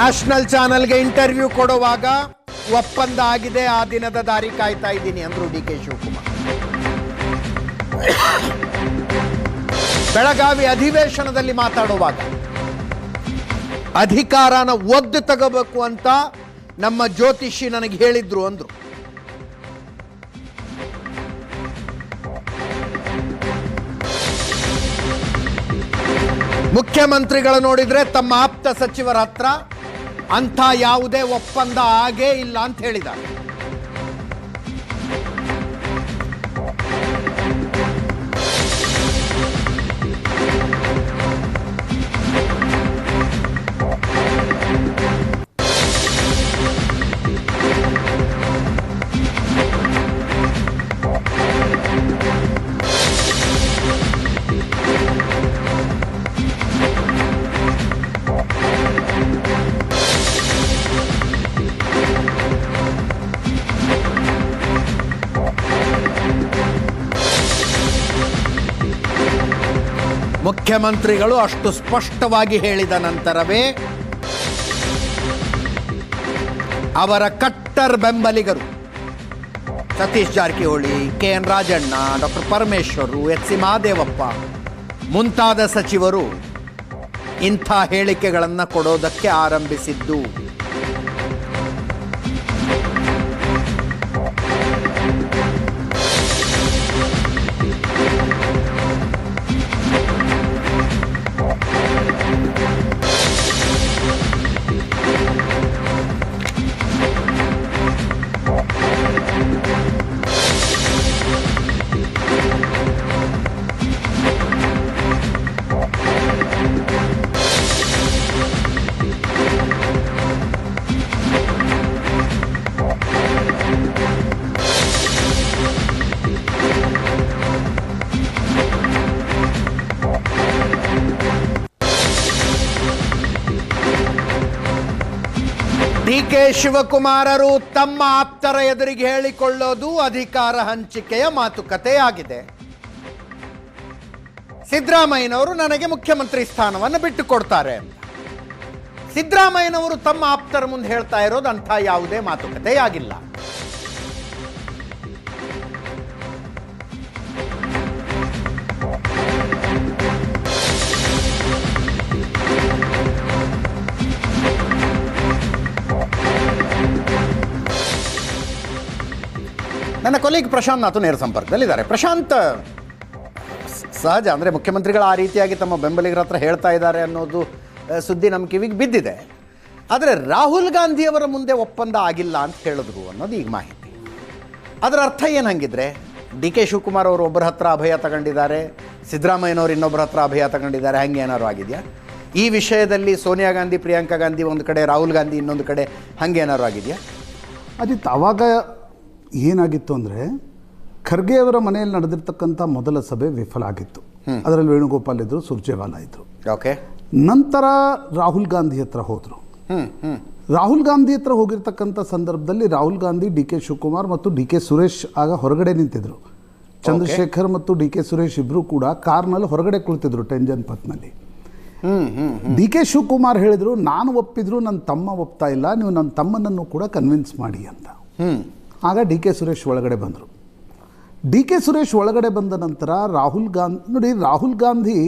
National ಚಾನೆಲ್ಗೆ interview ಕೊಡುವಾಗ ಒಪ್ಪಂದ ಆಗಿದೆ, ಆ ದಿನದ ದಾರಿ ಕಾಯ್ತಾ ಇದ್ದೀನಿ ಅಂದ್ರು ಡಿ ಕೆ ಶಿವಕುಮಾರ್. ಬೆಳಗಾವಿ ಅಧಿವೇಶನದಲ್ಲಿ ಮಾತಾಡುವಾಗ, ಅಧಿಕಾರನ ಒದ್ದು ತಗೋಬೇಕು ಅಂತ ನಮ್ಮ ಜ್ಯೋತಿಷಿ ನನಗೆ ಹೇಳಿದ್ರು ಅಂದ್ರು. ಮುಖ್ಯಮಂತ್ರಿಗಳು ನೋಡಿದ್ರೆ ತಮ್ಮ ಆಪ್ತ ಸಚಿವರ ಹತ್ರ ಅಂಥ ಯಾವುದೇ ಒಪ್ಪಂದ ಆಗೇ ಇಲ್ಲ ಅಂತ ಹೇಳಿದ್ದಾರೆ. ಮುಖ್ಯಮಂತ್ರಿಗಳು ಅಷ್ಟು ಸ್ಪಷ್ಟವಾಗಿ ಹೇಳಿದ ನಂತರವೇ ಅವರ ಕಟ್ಟರ್ ಬೆಂಬಲಿಗರು Satish Jarkiholi K N Rajanna, doctor Parameshwar H C Mahadevappa ಮುಂತಾದ ಸಚಿವರು ಇಂಥ ಹೇಳಿಕೆಗಳನ್ನು ಕೊಡೋದಕ್ಕೆ ಆರಂಭಿಸಿದ್ದು. ಕೆ ಶಿವಕುಮಾರರು ತಮ್ಮ ಆಪ್ತರ ಎದುರಿಗೆ ಹೇಳಿಕೊಳ್ಳೋದು ಅಧಿಕಾರ ಹಂಚಿಕೆಯ ಮಾತುಕತೆಯಾಗಿದೆ. ಸಿದ್ದರಾಮಯ್ಯನವರು ನನಗೆ ಮುಖ್ಯಮಂತ್ರಿ ಸ್ಥಾನವನ್ನು ಬಿಟ್ಟು ಕೊಡ್ತಾರೆ ಅಂತ. ಸಿದ್ದರಾಮಯ್ಯನವರು ತಮ್ಮ ಆಪ್ತರ ಮುಂದೆ ಹೇಳ್ತಾ ಇರೋದು ಅಂಥ ಯಾವುದೇ ಮಾತುಕತೆಯಾಗಿಲ್ಲ. ನನ್ನ ಕೊಲೀಗ್ ಪ್ರಶಾಂತ್ ನಾಥು ನೇರ ಸಂಪರ್ಕದಲ್ಲಿದ್ದಾರೆ. ಪ್ರಶಾಂತ್, ಸಹಜ ಅಂದರೆ ಮುಖ್ಯಮಂತ್ರಿಗಳು ಆ ರೀತಿಯಾಗಿ ತಮ್ಮ ಬೆಂಬಲಿಗರ ಹತ್ರ ಹೇಳ್ತಾ ಇದ್ದಾರೆ ಅನ್ನೋದು ಸುದ್ದಿ ನಮ್ಮ ಕಿವಿಗೆ ಬಿದ್ದಿದೆ. ಆದರೆ ರಾಹುಲ್ ಗಾಂಧಿಯವರ ಮುಂದೆ ಒಪ್ಪಂದ ಆಗಿಲ್ಲ ಅಂತ ಹೇಳಿದ್ರು ಅನ್ನೋದು ಈಗ ಮಾಹಿತಿ. ಅದರ ಅರ್ಥ ಏನು ಹಂಗಿದ್ರೆ, ಡಿ ಕೆ ಶಿವಕುಮಾರ್ ಅವರು ಒಬ್ಬರ ಹತ್ರ ಅಭಯ ತಗೊಂಡಿದ್ದಾರೆ, ಸಿದ್ದರಾಮಯ್ಯನವರು ಇನ್ನೊಬ್ಬರ ಹತ್ರ ಅಭಯ ತಗೊಂಡಿದ್ದಾರೆ, ಹಂಗೆ ಏನಾದ್ರು ಆಗಿದೆಯಾ? ಈ ವಿಷಯದಲ್ಲಿ ಸೋನಿಯಾ ಗಾಂಧಿ, ಪ್ರಿಯಾಂಕಾ ಗಾಂಧಿ ಒಂದು ಕಡೆ, ರಾಹುಲ್ ಗಾಂಧಿ ಇನ್ನೊಂದು ಕಡೆ, ಹಂಗೆ ಏನಾದ್ರು ಆಗಿದೆಯಾ? ಅದಿತ್ತು ಆವಾಗ ಏನಾಗಿತ್ತು ಅಂದರೆ ಖರ್ಗೆ ಅವರ ಮನೆಯಲ್ಲಿ ನಡೆದಿರ್ತಕ್ಕಂಥ ಮೊದಲ ಸಭೆ ವಿಫಲ ಆಗಿತ್ತು. ಅದರಲ್ಲಿ ವೇಣುಗೋಪಾಲ್ ಇದ್ದರು ಸುರ್ಜೇವಾಲಾ ಇದ್ದರು ಓಕೆ. ನಂತರ ರಾಹುಲ್ ಗಾಂಧಿ ಹತ್ರ ಹೋದರು. ರಾಹುಲ್ ಗಾಂಧಿ ಹತ್ರ ಹೋಗಿರ್ತಕ್ಕಂಥ ಸಂದರ್ಭದಲ್ಲಿ ರಾಹುಲ್ ಗಾಂಧಿ ಡಿ ಕೆ ಶಿವಕುಮಾರ್ ಮತ್ತು ಡಿ ಕೆ ಸುರೇಶ್ ಆಗ ಹೊರಗಡೆ ನಿಂತಿದ್ರು. ಚಂದ್ರಶೇಖರ್ ಮತ್ತು ಡಿ ಕೆ ಸುರೇಶ್ ಇಬ್ಬರು ಕೂಡ ಕಾರ್ನಲ್ಲಿ ಹೊರಗಡೆ ಕುಳಿತಿದ್ರು ಟೆಂಜನ್ ಪತ್ನಲ್ಲಿ. ಡಿ ಕೆ ಶಿವಕುಮಾರ್ ಹೇಳಿದ್ರು ನಾನು ಒಪ್ಪಿದ್ರು ನನ್ನ ತಮ್ಮ ಒಪ್ತಾ ಇಲ್ಲ ನೀವು ನನ್ನ ತಮ್ಮನನ್ನು ಕೂಡ ಕನ್ವಿನ್ಸ್ ಮಾಡಿ ಅಂತ. ಆಗ ಡಿ ಕೆ ಸುರೇಶ್ ಒಳಗಡೆ ಬಂದರು. ಡಿ ಕೆ ಸುರೇಶ್ ಒಳಗಡೆ ಬಂದ ನಂತರ ರಾಹುಲ್ ಗಾಂಧಿ ನೋಡಿ ರಾಹುಲ್ ಗಾಂಧಿ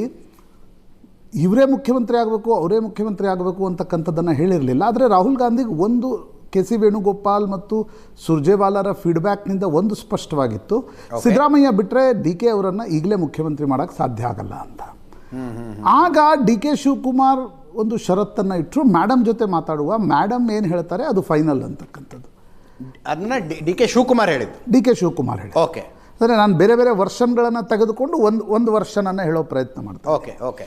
ಇವರೇ ಮುಖ್ಯಮಂತ್ರಿ ಆಗಬೇಕು ಅವರೇ ಮುಖ್ಯಮಂತ್ರಿ ಆಗಬೇಕು ಅಂತಕ್ಕಂಥದ್ದನ್ನು ಹೇಳಿರಲಿಲ್ಲ. ಆದರೆ ರಾಹುಲ್ ಗಾಂಧಿಗೆ ಒಂದು ಕೆ ಸಿ ವೇಣುಗೋಪಾಲ್ ಮತ್ತು ಸುರ್ಜೇವಾಲರ ಫೀಡ್ಬ್ಯಾಕ್ನಿಂದ ಒಂದು ಸ್ಪಷ್ಟವಾಗಿತ್ತು. ಸಿದ್ದರಾಮಯ್ಯ ಬಿಟ್ಟರೆ ಡಿ ಕೆ ಅವರನ್ನು ಈಗಲೇ ಮುಖ್ಯಮಂತ್ರಿ ಮಾಡೋಕ್ಕೆ ಸಾಧ್ಯ ಆಗಲ್ಲ ಅಂತ. ಆಗ ಡಿ ಕೆ ಶಿವಕುಮಾರ್ ಒಂದು ಷರತ್ತನ್ನು ಇಟ್ಟರು ಮೇಡಮ್ ಜೊತೆ ಮಾತಾಡುವ ಮೇಡಮ್ ಏನು ಹೇಳ್ತಾರೆ ಅದು ಫೈನಲ್ ಅಂತಕ್ಕಂಥದ್ದು. ಅದನ್ನ ಡಿ ಕೆ ಶಿವಕುಮಾರ್ ಹೇಳಿದ್ದು. ಡಿ ಕೆ ಶಿವಕುಮಾರ್ ಹೇಳಿ ಓಕೆ. ಅಂದರೆ ನಾನು ಬೇರೆ ಬೇರೆ ವರ್ಷನ್ಗಳನ್ನು ತೆಗೆದುಕೊಂಡು ಒಂದು ಒಂದು ವರ್ಷನನ್ನು ಹೇಳೋ ಪ್ರಯತ್ನ ಮಾಡ್ತೀನಿ okay okay.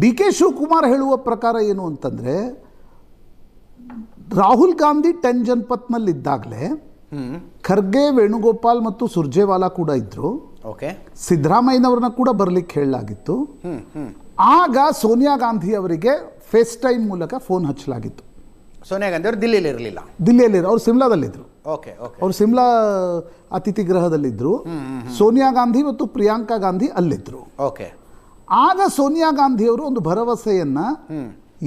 D K Shivakumar ಹೇಳುವ ಪ್ರಕಾರ ಏನು ಅಂತಂದರೆ ರಾಹುಲ್ ಗಾಂಧಿ ಟೆನ್ ಜನಪತ್ನಲ್ಲಿದ್ದಾಗಲೇ ಖರ್ಗೆ ವೇಣುಗೋಪಾಲ್ ಮತ್ತು ಸುರ್ಜೇವಾಲಾ ಕೂಡ ಇದ್ದರು ಓಕೆ. ಸಿದ್ದರಾಮಯ್ಯನವ್ರನ್ನ ಕೂಡ ಬರಲಿಕ್ಕೆ ಹೇಳಲಾಗಿತ್ತು. ಆಗ ಸೋನಿಯಾ ಗಾಂಧಿ ಅವರಿಗೆ ಫೇಸ್ ಟೈಮ್ ಮೂಲಕ ಫೋನ್ ಹಚ್ಚಲಾಗಿತ್ತು. ಸೋನಿಯಾ ಗಾಂಧಿ ಅವರು ದಿಲ್ಲಿಯಲ್ಲಿ ಇರಲಿಲ್ಲ ದಿಲ್ಲಿಯಲ್ಲಿ ಅವ್ರು ಸಿಮ್ಲಾದಲ್ಲಿದ್ದರು ಓಕೆ ಅವ್ರು ಸಿಮ್ಲಾ ಅತಿಥಿ ಗೃಹದಲ್ಲಿದ್ದರು ಸೋನಿಯಾ ಗಾಂಧಿ ಮತ್ತು ಪ್ರಿಯಾಂಕಾ ಗಾಂಧಿ ಅಲ್ಲಿದ್ದರು ಓಕೆ ಆಗ ಸೋನಿಯಾ ಗಾಂಧಿಯವರು ಒಂದು ಭರವಸೆಯನ್ನ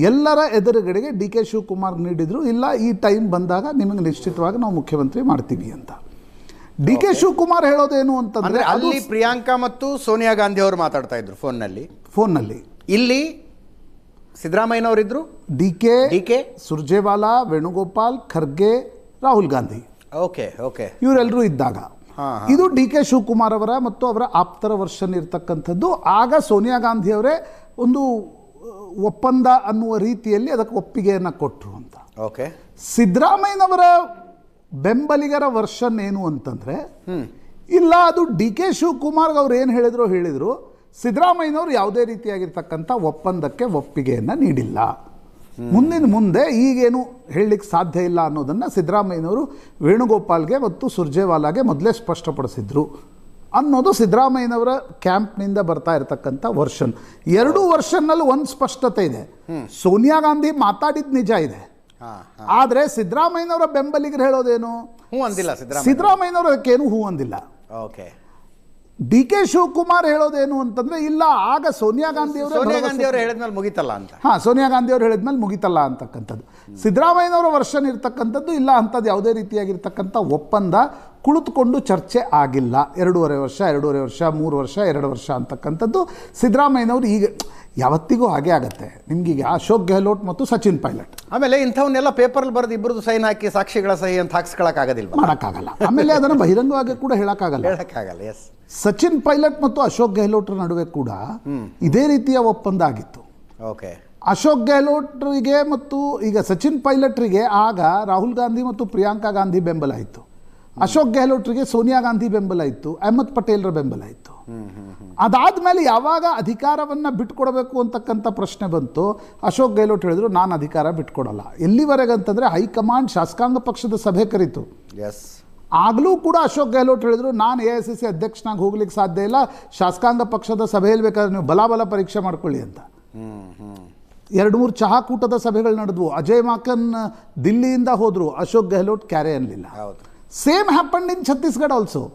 ಎಲ್ಲರ ಎದುರುಗಡೆಗೆ ಡಿ ಕೆ ಶಿವಕುಮಾರ್ ನೀಡಿದ್ರು. ಇಲ್ಲ ಈ ಟೈಮ್ ಬಂದಾಗ ನಿಮಗೆ ನಿಶ್ಚಿತವಾಗಿ ನಾವು ಮುಖ್ಯಮಂತ್ರಿ ಮಾಡ್ತೀವಿ ಅಂತ. ಡಿ ಕೆ ಶಿವಕುಮಾರ್ ಹೇಳೋದೇನು ಅಂತಂದ್ರೆ ಅಲ್ಲಿ ಪ್ರಿಯಾಂಕಾ ಮತ್ತು ಸೋನಿಯಾ ಗಾಂಧಿ ಅವರು ಮಾತಾಡ್ತಾ ಇದ್ರು ಫೋನ್ನಲ್ಲಿ. ಫೋನ್ನಲ್ಲಿ. ಇಲ್ಲಿ ಸಿದ್ದರಾಮಯ್ಯನವರಿದ್ರು? D K D K? Surjewala Venugopal Kharge Rahul Gandhi. Okay okay ಇವರೆಲ್ಲರೂ ಇದ್ದಾಗ. ಇದು ಡಿ ಕೆ ಶಿವಕುಮಾರ್ ಅವರ ಮತ್ತು ಅವರ ಆಪ್ತರ ವರ್ಷನ್ ಇರ್ತಕ್ಕಂಥದ್ದು. ಆಗ ಸೋನಿಯಾ ಗಾಂಧಿ ಅವರೇ ಒಂದು ಒಪ್ಪಂದ ಅನ್ನುವ ರೀತಿಯಲ್ಲಿ ಅದಕ್ಕೆ ಒಪ್ಪಿಗೆಯನ್ನು ಕೊಟ್ಟರು ಅಂತ. ಓಕೆ ಸಿದ್ದರಾಮಯ್ಯನವರ ಬೆಂಬಲಿಗರ ವರ್ಷನ್ ಏನು ಅಂತಂದರೆ ಇಲ್ಲ ಅದು ಡಿ ಕೆ ಶಿವಕುಮಾರ್ ಅವ್ರು ಏನು ಹೇಳಿದ್ರು ಹೇಳಿದರು. ಸಿದ್ದರಾಮಯ್ಯನವರು ಯಾವುದೇ ರೀತಿಯಾಗಿರ್ತಕ್ಕಂಥ ಒಪ್ಪಂದಕ್ಕೆ ಒಪ್ಪಿಗೆಯನ್ನು ನೀಡಿಲ್ಲ. ಮುಂದಿನ ಮುಂದೆ ಈಗೇನು ಹೇಳಲಿಕ್ಕೆ ಸಾಧ್ಯ ಇಲ್ಲ ಅನ್ನೋದನ್ನು ಸಿದ್ದರಾಮಯ್ಯನವರು ವೇಣುಗೋಪಾಲ್ಗೆ ಮತ್ತು ಸುರ್ಜೇವಾಲಾಗೆ ಮೊದಲೇ ಸ್ಪಷ್ಟಪಡಿಸಿದ್ರು ಅನ್ನೋದು ಸಿದ್ದರಾಮಯ್ಯನವರ ಕ್ಯಾಂಪ್ನಿಂದ ಬರ್ತಾ ಇರತಕ್ಕಂಥ ವರ್ಷನ್. ಎರಡೂ ವರ್ಷನ್ನಲ್ಲಿ ಒಂದು ಸ್ಪಷ್ಟತೆ ಇದೆ. ಸೋನಿಯಾ ಗಾಂಧಿ ಮಾತಾಡಿದ ನಿಜ ಇದೆ. ಹಾ ಆದರೆ ಸಿದ್ದರಾಮಯ್ಯನವರ ಬೆಂಬಲಿಗರು ಹೇಳೋದೇನು? ಅಂದಿಲ್ಲ ಸಿದ್ದರಾಮಯ್ಯ. ಸಿದ್ದರಾಮಯ್ಯನವರು ಅದಕ್ಕೇನು ಹೂ ಅಂದಿಲ್ಲ. ಓಕೆ. ಡಿ ಕೆ ಶಿವಕುಮಾರ್ ಹೇಳೋದೇನು ಅಂತಂದ್ರೆ ಇಲ್ಲ ಆಗ ಸೋನಿಯಾ ಗಾಂಧಿ ಸೋನಿಯಾ ಗಾಂಧಿ ಅವರು ಅವರು ಹೇಳಿದ್ಮೇಲೆ ಮುಗಿತಲ್ಲ ಅಂತ. ಹಾ ಸೋನಿಯಾ ಗಾಂಧಿ ಅವರು ಹೇಳಿದ್ಮೇಲೆ ಮುಗಿತಲ್ಲ ಅಂತಕ್ಕಂಥದ್ದು. ಸಿದ್ದರಾಮಯ್ಯನವರ ವರ್ಷನ್ ಇರ್ತಕ್ಕಂಥದ್ದು ಇಲ್ಲ ಅಂಥದ್ದು ಯಾವುದೇ ರೀತಿಯಾಗಿರ್ತಕ್ಕಂಥ ಒಪ್ಪಂದ ಕುಳಿತುಕೊಂಡು ಚರ್ಚೆ ಆಗಿಲ್ಲ. ಎರಡೂವರೆ ವರ್ಷ ಎರಡೂವರೆ ವರ್ಷ ಮೂರು ವರ್ಷ ಎರಡು ವರ್ಷ ಅಂತಕ್ಕಂಥದ್ದು ಸಿದ್ದರಾಮಯ್ಯನವರು ಈಗ ಯಾವತ್ತಿಗೂ ಹಾಗೆ ಆಗುತ್ತೆ. ನಿಮಗೀಗ ಅಶೋಕ್ ಗೆಹ್ಲೋಟ್ ಮತ್ತು ಸಚಿನ್ ಪೈಲಟ್. ಆಮೇಲೆ ಇಂಥವನ್ನೆಲ್ಲ ಪೇಪರಲ್ಲಿ ಬರೆದು ಇಬ್ಬರದು ಸೈನ್ ಹಾಕಿ ಸಾಕ್ಷಿಗಳ ಸಹಿ ಅಂತ ಹಾಕ್ಸ್ಕೊಳಕ್ಕಾಗೋದಿಲ್ಲ ಮಾಡೋಕ್ಕಾಗಲ್ಲ. ಆಮೇಲೆ ಅದನ್ನು ಬಹಿರಂಗವಾಗಿ ಕೂಡ ಹೇಳೋಕ್ಕಾಗಲ್ಲ. ಹೇಳೋಕ್ಕಾಗಲ್ಲ ಎಸ್ ಸಚಿನ್ ಪೈಲಟ್ ಮತ್ತು ಅಶೋಕ್ ಗೆಹ್ಲೋಟ್ರ ನಡುವೆ ಕೂಡ ಇದೇ ರೀತಿಯ ಒಪ್ಪಂದ ಆಗಿತ್ತು. ಓಕೆ ಅಶೋಕ್ ಗೆಹ್ಲೋಟ್ರಿಗೆ ಮತ್ತು ಈಗ ಸಚಿನ್ ಪೈಲಟ್ರಿಗೆ ಆಗ ರಾಹುಲ್ ಗಾಂಧಿ ಮತ್ತು ಪ್ರಿಯಾಂಕಾ ಗಾಂಧಿ ಬೆಂಬಲ ಇತ್ತು. ಅಶೋಕ್ ಗೆಹ್ಲೋಟ್ರಿಗೆ ಸೋನಿಯಾ ಗಾಂಧಿ ಬೆಂಬಲ ಇತ್ತು ಅಹಮದ್ ಪಟೇಲ್ರ ಬೆಂಬಲ ಇತ್ತು. ಅದಾದ್ಮೇಲೆ ಯಾವಾಗ ಅಧಿಕಾರವನ್ನು ಬಿಟ್ಕೊಡ್ಬೇಕು ಅಂತಕ್ಕಂಥ ಪ್ರಶ್ನೆ ಬಂತು ಅಶೋಕ್ ಗೆಹ್ಲೋಟ್ ಹೇಳಿದ್ರು ನಾನು ಅಧಿಕಾರ ಬಿಟ್ಕೊಡಲ್ಲ. ಎಲ್ಲಿವರೆಗೆ ಅಂತಂದರೆ ಹೈಕಮಾಂಡ್ ಶಾಸಕಾಂಗ ಪಕ್ಷದ ಸಭೆ ಕರೀತು. ಎಸ್ ಆಗಲೂ ಕೂಡ ಅಶೋಕ್ ಗೆಹ್ಲೋಟ್ ಹೇಳಿದ್ರು ನಾನು ಎ ಐ ಸಿ ಸಿ ಅಧ್ಯಕ್ಷನಾಗಿ ಹೋಗ್ಲಿಕ್ಕೆ ಸಾಧ್ಯ ಇಲ್ಲ ಶಾಸಕಾಂಗ ಪಕ್ಷದ ಸಭೆಯಲ್ಲಿ ಬೇಕಾದ್ರೆ ನೀವು ಬಲಾಬಲ ಪರೀಕ್ಷೆ ಮಾಡ್ಕೊಳ್ಳಿ ಅಂತ. ಎರಡು ಮೂರು ಚಹಾ ಕೂಟದ ಸಭೆಗಳು ನಡೆದ್ವು. ಅಜಯ್ ಮಾಕನ್ ದಿಲ್ಲಿಯಿಂದ ಹೋದರು. ಅಶೋಕ್ ಗೆಹ್ಲೋಟ್ ಕ್ಯಾರೆ ಅನ್ನಲಿಲ್ಲ same happened in Chhattisgarh also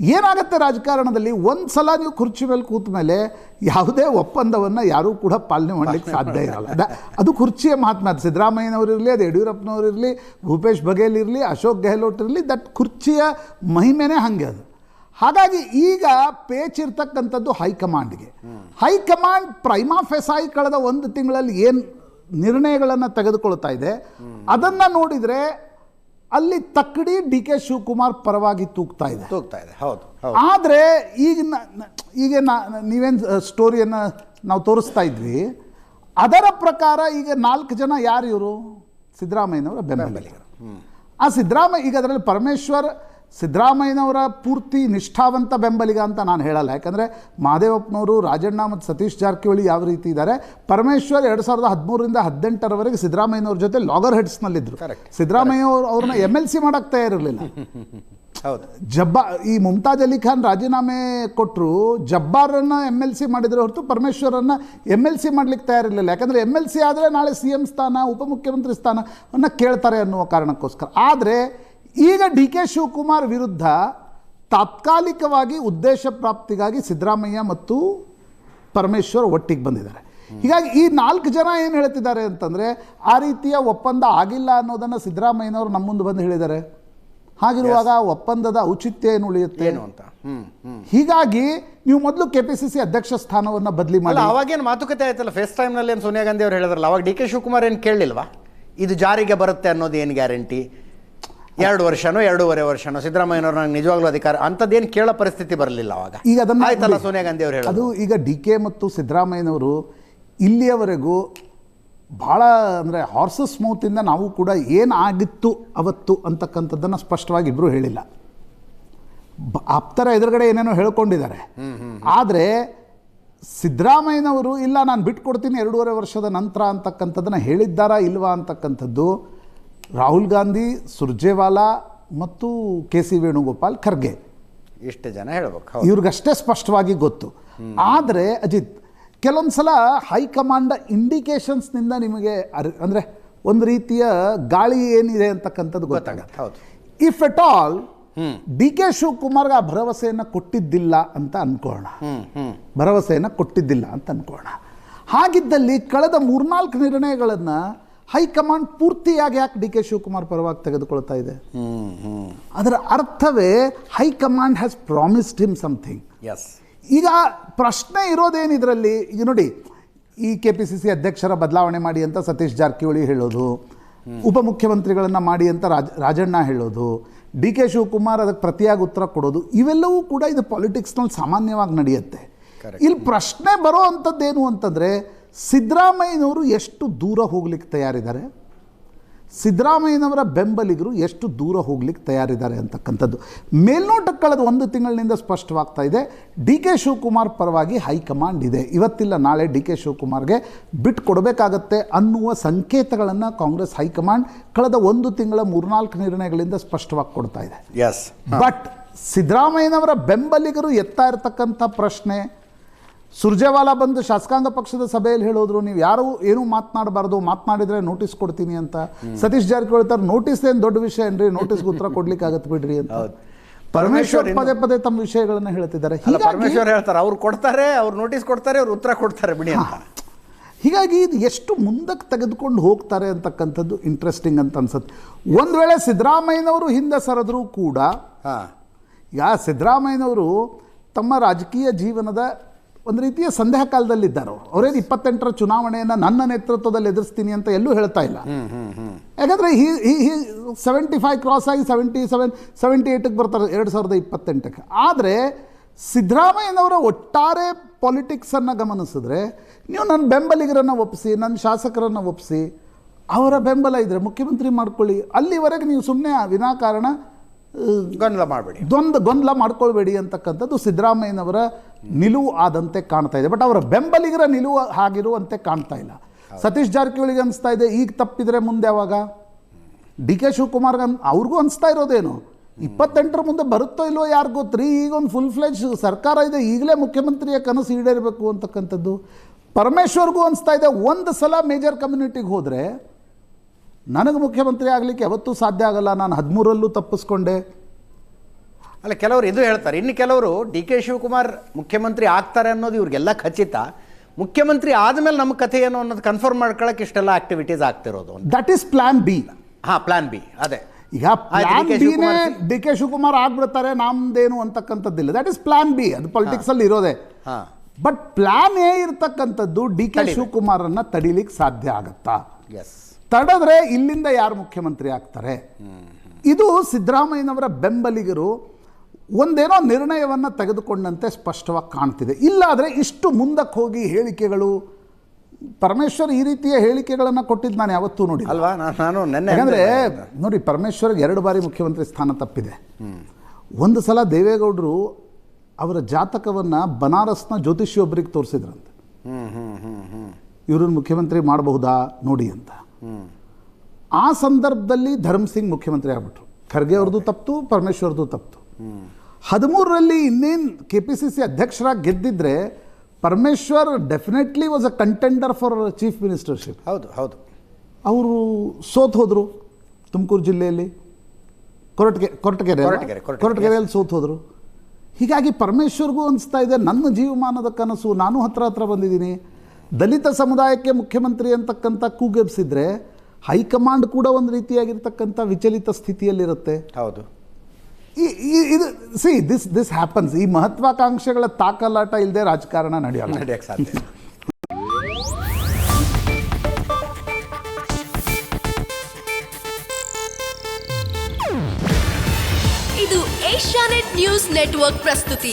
ಏನಾಗುತ್ತೆ ರಾಜಕಾರಣದಲ್ಲಿ? ಒಂದು ಸಲ ನೀವು ಕುರ್ಚಿ ಮೇಲೆ ಕೂತ ಮೇಲೆ ಯಾವುದೇ ಒಪ್ಪಂದವನ್ನು ಯಾರೂ ಕೂಡ ಪಾಲನೆ ಮಾಡಲಿಕ್ಕೆ ಸಾಧ್ಯ ಇರಲ್ಲ. ಅದ- ಅದು ಕುರ್ಚಿಯ ಮಹಾತ್ಮ. ಅದು ಸಿದ್ದರಾಮಯ್ಯನವರು ಇರಲಿ ಅದು ಯಡಿಯೂರಪ್ಪನವರು ಇರಲಿ ಭೂಪೇಶ್ ಬಘೇಲ್ ಇರಲಿ ಅಶೋಕ್ ಗೆಹ್ಲೋಟ್ ಇರಲಿ ದಟ್ ಕುರ್ಚಿಯ ಮಹಿಮೆನೇ ಹಾಗೆ ಅದು. ಹಾಗಾಗಿ ಈಗ ಪೇಚ್ ಇರ್ತಕ್ಕಂಥದ್ದು ಹೈಕಮಾಂಡ್ಗೆ. ಹೈಕಮಾಂಡ್ ಪ್ರೈಮಾ ಫೆಸಾಯಿ ಕಳೆದ ಒಂದು ತಿಂಗಳಲ್ಲಿ ಏನು ನಿರ್ಣಯಗಳನ್ನು ತೆಗೆದುಕೊಳ್ತಾ ಇದೆ ಅದನ್ನು ನೋಡಿದರೆ ಅಲ್ಲಿ ತಕ್ಕಡಿ ಡಿ ಕೆ ಶಿವಕುಮಾರ್ ಪರವಾಗಿ ತೂಗ್ತಾ ಇದೆ. ತೂಗ್ತಾ ಇದೆ. ಹೌದು ಆದರೆ ಈಗ ಈಗ ನೀವೇನು ಸ್ಟೋರಿಯನ್ನು ನಾವು ತೋರಿಸ್ತಾ ಇದ್ವಿ ಅದರ ಪ್ರಕಾರ ಈಗ ನಾಲ್ಕು ಜನ ಯಾರು ಇವರು? ಸಿದ್ದರಾಮಯ್ಯನವರ ಬೆಂಬಲಿಗರು. ಆ ಸಿದ್ದರಾಮಯ್ಯ ಈಗ ಅದರಲ್ಲಿ ಪರಮೇಶ್ವರ್ ಸಿದ್ದರಾಮಯ್ಯನವರ ಪೂರ್ತಿ ನಿಷ್ಠಾವಂತ ಬೆಂಬಲಿಗ ಅಂತ ನಾನು ಹೇಳಲ್ಲ. ಯಾಕಂದರೆ ಮಹದೇವಪ್ಪನವರು ರಾಜಣ್ಣ ಮತ್ತು ಸತೀಶ್ ಜಾರಕಿಹೊಳಿ ಯಾವ ರೀತಿ ಇದ್ದಾರೆ ಪರಮೇಶ್ವರ್ ಎರಡು ಸಾವಿರದ ಹದಿಮೂರರಿಂದ ಹದಿನೆಂಟರವರೆಗೆ ಸಿದ್ದರಾಮಯ್ಯನವ್ರ ಜೊತೆ ಲಾಗರ್ ಹೆಡ್ಸ್ನಲ್ಲಿದ್ದರು. ಸಿದ್ದರಾಮಯ್ಯ ಅವರು ಅವ್ರನ್ನ ಎಂ ಎಲ್ ಸಿ ಮಾಡೋಕ್ಕೆ ತಯಾರಿರಲಿಲ್ಲ. ಹೌದು. ಜಬ್ಬಾ ಈ ಮುಮ್ತಾಜ್ ಅಲಿ ಖಾನ್ ರಾಜೀನಾಮೆ ಕೊಟ್ಟರು ಜಬ್ಬಾರನ್ನ ಎಂ ಎಲ್ ಸಿ ಮಾಡಿದ್ರೆ ಹೊರತು ಪರಮೇಶ್ವರನ್ನ ಎಂ ಎಲ್ ಸಿ ಮಾಡ್ಲಿಕ್ಕೆ ತಯಾರಿರಲಿಲ್ಲ. ಯಾಕಂದರೆ ಎಂ ಎಲ್ ಸಿ ಆದರೆ ನಾಳೆ ಸಿ ಎಂ ಸ್ಥಾನ ಉಪಮುಖ್ಯಮಂತ್ರಿ ಸ್ಥಾನವನ್ನು ಕೇಳ್ತಾರೆ ಅನ್ನುವ ಕಾರಣಕ್ಕೋಸ್ಕರ. ಆದರೆ ಈಗ ಡಿ ಕೆ ಶಿವಕುಮಾರ್ ವಿರುದ್ಧ ತಾತ್ಕಾಲಿಕವಾಗಿ ಉದ್ದೇಶ ಪ್ರಾಪ್ತಿಗಾಗಿ ಸಿದ್ದರಾಮಯ್ಯ ಮತ್ತು ಪರಮೇಶ್ವರ್ ಒಟ್ಟಿಗೆ ಬಂದಿದ್ದಾರೆ. ಹೀಗಾಗಿ ಈ ನಾಲ್ಕು ಜನ ಏನು ಹೇಳ್ತಿದ್ದಾರೆ ಅಂತಂದರೆ ಆ ರೀತಿಯ ಒಪ್ಪಂದ ಆಗಿಲ್ಲ ಅನ್ನೋದನ್ನು ಸಿದ್ದರಾಮಯ್ಯನವರು ನಮ್ಮ ಮುಂದೆ ಬಂದು ಹೇಳಿದ್ದಾರೆ. ಹಾಗಿರುವಾಗ ಒಪ್ಪಂದದ ಔಚಿತ್ಯ ಏನು ಉಳಿಯುತ್ತೆ? ಏನು ಅಂತ? ಹೀಗಾಗಿ ನೀವು ಮೊದಲು ಕೆ ಪಿ ಸಿ ಸಿ ಅಧ್ಯಕ್ಷ ಸ್ಥಾನವನ್ನು ಬದಲಿ ಮಾಡಿ. ಅವಾಗೇನು ಮಾತುಕತೆ ಆಯ್ತಲ್ಲ ಫೇಸ್ ಟೈಮ್ನಲ್ಲಿ ಏನು ಸೋನಿಯಾ ಗಾಂಧಿ ಅವರು ಹೇಳಿದ್ರಲ್ಲ ಅವಾಗ ಡಿ ಕೆ ಶಿವಕುಮಾರ್ ಏನು ಕೇಳಲಿಲ್ವಾ ಇದು ಜಾರಿಗೆ ಬರುತ್ತೆ ಅನ್ನೋದು ಏನು ಗ್ಯಾರಂಟಿ ಎರಡು ವರ್ಷನೋ ಎರಡೂವರೆ ವರ್ಷನೋ ಸಿದ್ದರಾಮಯ್ಯನವ್ರು ನನಗೆ ನಿಜವಾಗ್ಲೂ ಅಧಿಕಾರ ಅಂಥದ್ದೇನು ಕೇಳೋ ಪರಿಸ್ಥಿತಿ ಬರಲಿಲ್ಲ ಅವಾಗ. ಈಗ ಅದನ್ನ ಆಯ್ತಲ್ಲ ಸೋನಿಯಾ ಗಾಂಧಿ ಅವರು ಹೇಳಿ ಅದು ಈಗ ಡಿ ಕೆ ಮತ್ತು ಸಿದ್ದರಾಮಯ್ಯನವರು ಇಲ್ಲಿಯವರೆಗೂ ಭಾಳ ಅಂದರೆ ಹಾರ್ಸಸ್ ಮೌತಿಂದ ನಾವು ಕೂಡ ಏನಾಗಿತ್ತು ಅವತ್ತು ಅಂತಕ್ಕಂಥದ್ದನ್ನು ಸ್ಪಷ್ಟವಾಗಿ ಇಬ್ಬರು ಹೇಳಿಲ್ಲ. ಆಪ್ತರ ಎದುರುಗಡೆ ಏನೇನೋ ಹೇಳ್ಕೊಂಡಿದ್ದಾರೆ. ಆದರೆ ಸಿದ್ದರಾಮಯ್ಯನವರು ಇಲ್ಲ ನಾನು ಬಿಟ್ಕೊಡ್ತೀನಿ ಎರಡೂವರೆ ವರ್ಷದ ನಂತರ ಅಂತಕ್ಕಂಥದ್ದನ್ನು ಹೇಳಿದ್ದಾರಾ ಇಲ್ವಾ ಅಂತಕ್ಕಂಥದ್ದು ರಾಹುಲ್ ಗಾಂಧಿ ಸುರ್ಜೇವಾಲಾ ಮತ್ತು ಕೆ ಸಿ ವೇಣುಗೋಪಾಲ್ ಖರ್ಗೆ. ಇಷ್ಟು ಜನ ಹೇಳಬೇಕು ಇವ್ರಿಗಷ್ಟೇ ಸ್ಪಷ್ಟವಾಗಿ ಗೊತ್ತು. ಆದರೆ ಅಜಿತ್ ಕೆಲವೊಂದು ಸಲ ಹೈಕಮಾಂಡ ಇಂಡಿಕೇಶನ್ಸ್ನಿಂದ ನಿಮಗೆ ಅರಿ ಅಂದರೆ ಒಂದು ರೀತಿಯ ಗಾಳಿ ಏನಿದೆ ಅಂತಕ್ಕಂಥದ್ದು ಗೊತ್ತಾಗುತ್ತೆ ಹೌದು. If at all D K ಶಿವಕುಮಾರ್ಗೆ ಆ ಭರವಸೆಯನ್ನು ಕೊಟ್ಟಿದ್ದಿಲ್ಲ ಅಂತ ಅನ್ಕೋಣ. ಭರವಸೆಯನ್ನು ಕೊಟ್ಟಿದ್ದಿಲ್ಲ ಅಂತ ಅನ್ಕೋಣ. ಹಾಗಿದ್ದಲ್ಲಿ ಕಳೆದ ಮೂರ್ನಾಲ್ಕು ನಿರ್ಣಯಗಳನ್ನು ಹೈಕಮಾಂಡ್ ಪೂರ್ತಿಯಾಗಿ ಯಾಕೆ ಡಿ ಕೆ ಶಿವಕುಮಾರ್ ಪರವಾಗಿ ತೆಗೆದುಕೊಳ್ತಾ ಇದೆ? ಅದರ ಅರ್ಥವೇ high command has promised him something yes ಈಗ ಪ್ರಶ್ನೆ ಇರೋದೇನು ಇದರಲ್ಲಿ? ಈಗ ನೋಡಿ ಈ ಕೆ ಪಿ ಸಿ ಸಿ ಅಧ್ಯಕ್ಷರ ಬದಲಾವಣೆ ಮಾಡಿ ಅಂತ ಸತೀಶ್ ಜಾರಕಿಹೊಳಿ ಹೇಳೋದು ಉಪಮುಖ್ಯಮಂತ್ರಿಗಳನ್ನು ಮಾಡಿ ಅಂತ ರಾಜ ರಾಜಣ್ಣ ಹೇಳೋದು ಡಿ ಕೆ ಶಿವಕುಮಾರ್ ಅದಕ್ಕೆ ಪ್ರತಿಯಾಗಿ ಉತ್ತರ ಕೊಡೋದು ಇವೆಲ್ಲವೂ ಕೂಡ ಇದು ಪಾಲಿಟಿಕ್ಸ್ನಲ್ಲಿ ಸಾಮಾನ್ಯವಾಗಿ ನಡೆಯುತ್ತೆ. ಇಲ್ಲಿ ಪ್ರಶ್ನೆ ಬರೋ ಅಂಥದ್ದೇನು ಅಂತಂದರೆ ಸಿದ್ದರಾಮಯ್ಯನವರು ಎಷ್ಟು ದೂರ ಹೋಗ್ಲಿಕ್ಕೆ ತಯಾರಿದ್ದಾರೆ? ಸಿದ್ದರಾಮಯ್ಯನವರ ಬೆಂಬಲಿಗರು ಎಷ್ಟು ದೂರ ಹೋಗ್ಲಿಕ್ಕೆ ತಯಾರಿದ್ದಾರೆ ಅಂತಕ್ಕಂಥದ್ದು. ಮೇಲ್ನೋಟಕ್ಕೆ ಕಳೆದ ಒಂದು ತಿಂಗಳಿನಿಂದ ಸ್ಪಷ್ಟವಾಗ್ತಾ ಇದೆ ಡಿ ಕೆ ಶಿವಕುಮಾರ್ ಪರವಾಗಿ ಹೈಕಮಾಂಡ್ ಇದೆ. ಇವತ್ತಿಲ್ಲ ನಾಳೆ ಡಿ ಕೆ ಶಿವಕುಮಾರ್ಗೆ ಬಿಟ್ಟು ಕೊಡಬೇಕಾಗತ್ತೆ ಅನ್ನುವ ಸಂಕೇತಗಳನ್ನು ಕಾಂಗ್ರೆಸ್ ಹೈಕಮಾಂಡ್ ಕಳೆದ ಒಂದು ತಿಂಗಳ ಮೂರ್ನಾಲ್ಕು ನಿರ್ಣಯಗಳಿಂದ ಸ್ಪಷ್ಟವಾಗಿ ಕೊಡ್ತಾ ಇದೆ. ಎಸ್ ಬಟ್ ಸಿದ್ದರಾಮಯ್ಯನವರ ಬೆಂಬಲಿಗರು ಎತ್ತಾ ಇರತಕ್ಕಂಥ ಪ್ರಶ್ನೆ ಸುರ್ಜೇವಾಲಾ ಬಂದು ಶಾಸಕಾಂಗ ಪಕ್ಷದ ಸಭೆಯಲ್ಲಿ ಹೇಳೋದ್ರು ನೀವು ಯಾರು ಏನು ಮಾತನಾಡಬಾರ್ದು ಮಾತನಾಡಿದ್ರೆ ನೋಟಿಸ್ ಕೊಡ್ತೀನಿ ಅಂತ. ಸತೀಶ್ ಜಾರಕಿಹೊಳಿ ಹೇಳ್ತಾರೆ ನೋಟಿಸ್ ಏನು ದೊಡ್ಡ ವಿಷಯ ಏನ್ರಿ? ನೋಟಿಸ್ಗೆ ಉತ್ತರ ಕೊಡ್ಲಿಕ್ಕೆ ಆಗತ್ ಬಿಡ್ರಿ ಅಂತ. ಪರಮೇಶ್ವರ್ ಪದೇ ಪದೇ ತಮ್ಮ ವಿಷಯಗಳನ್ನ ಹೇಳ್ತಿದ್ದಾರೆ. ಪರಮೇಶ್ವರ್ ಹೇಳ್ತಾರೆ ಅವ್ರು ಕೊಡ್ತಾರೆ ಅವ್ರು ನೋಟಿಸ್ ಕೊಡ್ತಾರೆ ಅವ್ರು ಉತ್ತರ ಕೊಡ್ತಾರೆ ಬಿಡಿ ಅಂತ. ಹೀಗಾಗಿ ಇದು ಎಷ್ಟು ಮುಂದಕ್ಕೆ ತೆಗೆದುಕೊಂಡು ಹೋಗ್ತಾರೆ ಅಂತಕ್ಕಂಥದ್ದು ಇಂಟ್ರೆಸ್ಟಿಂಗ್ ಅಂತ ಅನ್ಸುತ್ತೆ. ಒಂದು ವೇಳೆ ಸಿದ್ದರಾಮಯ್ಯನವರು ಹಿಂದೆ ಸರದ್ರೂ ಕೂಡ ಯಾ ಈಗ ಸಿದ್ದರಾಮಯ್ಯನವರು ತಮ್ಮ ರಾಜಕೀಯ ಜೀವನದ ಒಂದು ರೀತಿಯ ಸಂದೇಹ ಕಾಲದಲ್ಲಿದ್ದಾರೆ ಅವರು ಅವರೇನು ಇಪ್ಪತ್ತೆಂಟರ ಚುನಾವಣೆಯನ್ನು ನನ್ನ ನೇತೃತ್ವದಲ್ಲಿ ಎದುರಿಸ್ತೀನಿ ಅಂತ ಎಲ್ಲೂ ಹೇಳ್ತಾ ಇಲ್ಲ. ಯಾಕಂದರೆ he he seventy five cross ಆಗಿ ಸೆವೆಂಟಿ ಸೆವೆನ್ ಸೆವೆಂಟಿ ಏಯ್ಟಿಗೆ ಬರ್ತಾರೆ ಎರಡು ಸಾವಿರದ ಇಪ್ಪತ್ತೆಂಟಕ್ಕೆ. ಆದರೆ ಸಿದ್ದರಾಮಯ್ಯನವರ ಒಟ್ಟಾರೆ ಪಾಲಿಟಿಕ್ಸನ್ನು ಗಮನಿಸಿದ್ರೆ ನೀವು ನನ್ನ ಬೆಂಬಲಿಗರನ್ನು ಒಪ್ಪಿಸಿ ನನ್ನ ಶಾಸಕರನ್ನು ಒಪ್ಪಿಸಿ ಅವರ ಬೆಂಬಲ ಇದ್ದರೆ ಮುಖ್ಯಮಂತ್ರಿ ಮಾಡ್ಕೊಳ್ಳಿ. ಅಲ್ಲಿವರೆಗೆ ನೀವು ಸುಮ್ಮನೆ ವಿನಾಕಾರಣ ಗೊಂದಲ ಮಾಡಬೇಡಿ. ದ್ವಂದ್ವ ಗೊಂದಲ ಮಾಡ್ಕೊಳ್ಬೇಡಿ ಅಂತಕ್ಕಂಥದ್ದು ಸಿದ್ದರಾಮಯ್ಯನವರ ನಿಲುವು ಆದಂತೆ ಕಾಣ್ತಾ ಇದೆ. ಬಟ್ ಅವರ ಬೆಂಬಲಿಗರ ನಿಲುವು ಆಗಿರುವಂತೆ ಕಾಣ್ತಾ ಇಲ್ಲ. ಸತೀಶ್ ಜಾರಕಿಹೊಳಿಗೆ ಅನಿಸ್ತಾ ಇದೆ ಈಗ ತಪ್ಪಿದ್ರೆ ಮುಂದೆ ಯಾವಾಗ? ಡಿ ಕೆ ಶಿವಕುಮಾರ್ ಅನ್ ಅವ್ರಿಗೂ ಅನಿಸ್ತಾ ಇರೋದೇನು? ಇಪ್ಪತ್ತೆಂಟರ ಮುಂದೆ ಬರುತ್ತೋ ಇಲ್ವೋ ಯಾರು ಗೊತ್ತ್ರಿ? ಈಗ ಒಂದು ಫುಲ್ ಫ್ಲೆಜ್ ಸರ್ಕಾರ ಇದೆ ಈಗಲೇ ಮುಖ್ಯಮಂತ್ರಿಯ ಕನಸು ಈಡೇರಬೇಕು ಅಂತಕ್ಕಂಥದ್ದು. ಪರಮೇಶ್ವರ್ಗೂ ಅನಿಸ್ತಾ ಇದೆ ಒಂದು ಸಲ ಮೇಜರ್ ಕಮ್ಯುನಿಟಿಗೆ ಹೋದರೆ ನನಗೆ ಮುಖ್ಯಮಂತ್ರಿ ಆಗಲಿಕ್ಕೆ ಯಾವತ್ತೂ ಸಾಧ್ಯ ಆಗಲ್ಲ. ನಾನು ಹದಿಮೂರಲ್ಲೂ ತಪ್ಪಿಸ್ಕೊಂಡೆ. ಅಲ್ಲ ಕೆಲವರು ಇದು ಹೇಳ್ತಾರೆ. ಇನ್ನು ಕೆಲವರು ಡಿ ಕೆ ಶಿವಕುಮಾರ್ ಮುಖ್ಯಮಂತ್ರಿ ಆಗ್ತಾರೆ ಅನ್ನೋದು ಇವ್ರಿಗೆಲ್ಲ ಖಚಿತ. ಮುಖ್ಯಮಂತ್ರಿ ಆದಮೇಲೆ ನಮ್ಮ ಕಥೆ ಏನು ಅನ್ನೋದು ಕನ್ಫರ್ಮ್ ಮಾಡ್ಕೊಳಕ್ಕೆ ಇಷ್ಟೆಲ್ಲ ಆಕ್ಟಿವಿಟೀಸ್ ಆಗ್ತಿರೋದು ದಟ್ ಈಸ್ ಪ್ಲಾನ್ ಬಿ ಹಾ ಪ್ಲಾನ್ ಬಿ ಅದೇ. ಈಗ ಪ್ಲಾನ್ ಡಿ ಕೆ ಬಿನೇ ಶಿವಕುಮಾರ್ ಡಿ ಕೆ ಶಿವಕುಮಾರ್ ಆಗ್ಬಿಡ್ತಾರೆ. ನಮ್ದೇನು ಅಂತಕ್ಕಂಥದ್ದಿಲ್ಲ. ದಟ್ ಇಸ್ ಪ್ಲಾನ್ ಬಿ ಅದು ಪಾಲಿಟಿಕ್ಸ್ ಅಲ್ಲಿ ಇರೋದೆ. ಹಾ. ಬಟ್ ಪ್ಲಾನ್ ಏ ಇರ್ತಕ್ಕಂಥದ್ದು ಡಿ ಕೆ ಶಿವಕುಮಾರ್ ಶಿವಕುಮಾರನ್ನ ತಡಿಲಿಕ್ಕೆ ಸಾಧ್ಯ ಆಗತ್ತಾ? ಎಸ್ ತಡೆದ್ರೆ ಇಲ್ಲಿಂದ ಯಾರು ಮುಖ್ಯಮಂತ್ರಿ ಆಗ್ತಾರೆ? ಇದು ಸಿದ್ದರಾಮಯ್ಯನವರ ಬೆಂಬಲಿಗರು ಒಂದೇನೋ ನಿರ್ಣಯವನ್ನು ತೆಗೆದುಕೊಂಡಂತೆ ಸ್ಪಷ್ಟವಾಗಿ ಕಾಣ್ತಿದೆ. ಇಲ್ಲಾದರೆ ಇಷ್ಟು ಮುಂದಕ್ಕೆ ಹೋಗಿ ಹೇಳಿಕೆಗಳು ಪರಮೇಶ್ವರ್ ಈ ರೀತಿಯ ಹೇಳಿಕೆಗಳನ್ನು ಕೊಟ್ಟಿದ್ದು ನಾನು ಯಾವತ್ತೂ ನೋಡಿ ಅಲ್ವಾ? ನಾನು ಯಾಕಂದ್ರೆ ನೋಡಿ ಪರಮೇಶ್ವರ್ ಎರಡು ಬಾರಿ ಮುಖ್ಯಮಂತ್ರಿ ಸ್ಥಾನ ತಪ್ಪಿದೆ. ಒಂದು ಸಲ ದೇವೇಗೌಡರು ಅವರ ಜಾತಕವನ್ನು ಬನಾರಸ್ನ ಜ್ಯೋತಿಷಿಯೊಬ್ಬರಿಗೆ ತೋರಿಸಿದ್ರಂತೆ. ಇವ್ರನ್ನ ಮುಖ್ಯಮಂತ್ರಿ ಮಾಡಬಹುದಾ? ನೋಡಿ ಅಂತ. ಆ ಸಂದರ್ಭದಲ್ಲಿ ಧರ್ಮ್ ಸಿಂಗ್ ಮುಖ್ಯಮಂತ್ರಿ ಆಗ್ಬಿಟ್ರು. ಖರ್ಗೆ ಅವ್ರದ್ದು ತಪ್ಪಿತು ಪರಮೇಶ್ವರ್ದು ತಪ್ಪಿತು ಹದಿಮೂರರಲ್ಲಿ ಇನ್ನೇನು ಕೆ ಪಿ ಸಿ ಸಿ ಅಧ್ಯಕ್ಷರಾಗಿ ಗೆದ್ದಿದ್ರೆ Parameshwar definitely was a contender for chief ministership ಹೌದು ಹೌದು. ಅವರು ಸೋತ್ ಹೋದರು ತುಮಕೂರು ಜಿಲ್ಲೆಯಲ್ಲಿ. ಕೊರಟಗೆ ಕೊರಟಗೆರೆ, ಕೊರಟಗೆರೆಯಲ್ಲಿ ಸೋತ್ ಹೋದರು. ಹೀಗಾಗಿ ಪರಮೇಶ್ವರ್ಗೂ ಅನಿಸ್ತಾ ಇದೆ ನನ್ನ ಜೀವಮಾನದ ಕನಸು ನಾನು ಹತ್ರ ಹತ್ರ ಬಂದಿದ್ದೀನಿ. ದಲಿತ ಸಮುದಾಯಕ್ಕೆ ಮುಖ್ಯಮಂತ್ರಿ ಅಂತಕ್ಕಂಥ ಕೂಗೆಬ್ಸಿದ್ರೆ ಹೈಕಮಾಂಡ್ ಕೂಡ ಒಂದು ರೀತಿಯಾಗಿರ್ತಕ್ಕಂಥ ವಿಚಲಿತ ಸ್ಥಿತಿಯಲ್ಲಿರುತ್ತೆ. ಹೌದು. ಈ- ಇದು ಸಿ ದಿಸ್ ದಿಸ್ ಹ್ಯಾಪನ್ಸ್ ಈ ಮಹತ್ವಾಕಾಂಕ್ಷೆಗಳ ತಾಕಲಾಟ ಇಲ್ಲದೆ ರಾಜಕಾರಣ ನಡೆಯಲ್ಲ. ನಡೆಯಕ್ಕೆ ಸಾಧ್ಯ ಇದು ಏಷ್ಯಾನೆಟ್ ನ್ಯೂಸ್ ನೆಟ್ವರ್ಕ್ ಪ್ರಸ್ತುತಿ.